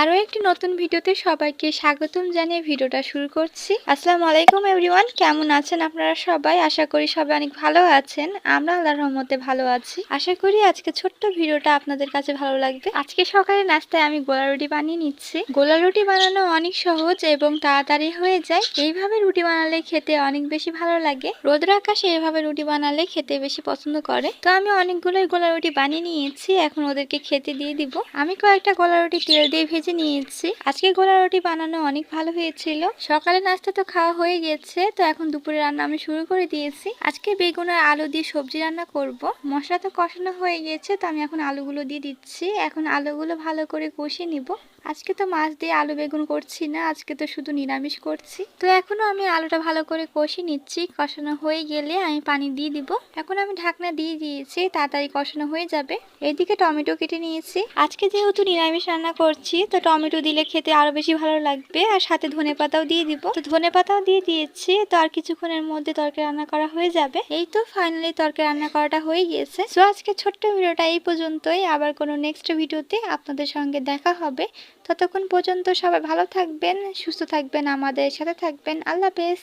আরও একটি নতুন ভিডিওতে সবাইকে স্বাগতম জানিয়ে ভিডিওটা শুরু করছি। আসসালামু আলাইকুম, এভরিওয়ান। কেমন আছেন আপনারা সবাই? আশা করি সবাই অনেক ভালো আছেন। আমরা আল্লাহর রহমতে ভালো আছি। আশা করি আজকে ছোট্ট ভিডিওটা আপনাদের কাছে ভালো লাগবে। আজকে সকালে নাস্তায় আমি গোলা রুটি বানিয়ে নিচ্ছি। গোলা রুটি বানানো অনেক সহজ এবং তাড়াতাড়ি হয়ে যায়। এইভাবে রুটি বানালে খেতে অনেক বেশি ভালো লাগে। রোদের আকাশে এভাবে রুটি বানালে খেতে বেশি পছন্দ করে। তো আমি অনেকগুলোই গোলা রুটি বানিয়ে নিয়েছি। এখন ওদেরকে খেতে দিয়ে দিব। আমি কয়েকটা গোলা রুটি তেল দিয়ে ভেজে নিয়েছি। আজকে গোলা রুটি বানানো অনেক ভালো হয়েছিল। সকালে নাস্তা তো খাওয়া হয়ে গেছে, তো এখন দুপুরে রান্না আমি শুরু করে দিয়েছি। আজকে বেগুন আর আলু দিয়ে সবজি রান্না করব। মশলা তো কষানো হয়ে গেছে, তো আমি এখন আলুগুলো দিয়ে দিচ্ছি। এখন আলুগুলো ভালো করে কষিয়ে নিব। আজকে তো মাছ দিয়ে আলু বেগুন করছি না, আজকে তো শুধু নিরামিষ করছি। তো এখনও আমি আলুটা ভালো করে কষিয়ে নিচ্ছি। কষানো হয়ে গেলে আমি পানি দিয়ে দিব। এখন আমি ঢাকনা দিয়ে দিয়েছি, তাড়াতাড়ি কষানো হয়ে যাবে। এদিকে টমেটো কেটে নিয়েছি। আজকে যেহেতু নিরামিষ রান্না করছি, তো টমেটো দিলে খেতে আরও বেশি ভালো লাগবে। আর সাথে ধনে পাতাও দিয়ে দিব। তো ধনে পাতাও দিয়ে দিয়েছি। তো আর কিছুক্ষণের মধ্যে তরকারি রান্না করা হয়ে যাবে। এই তো ফাইনালি তরকারি রান্না করাটা হয়ে গিয়েছে। তো আজকে ছোট্ট ভিডিওটা এই পর্যন্তই। আবার কোনো নেক্সট ভিডিওতে আপনাদের সঙ্গে দেখা হবে। ততক্ষণ পর্যন্ত সবাই ভালো থাকবেন, সুস্থ থাকবেন, আমাদের সাথে থাকবেন। আল্লাহ হাফেজ।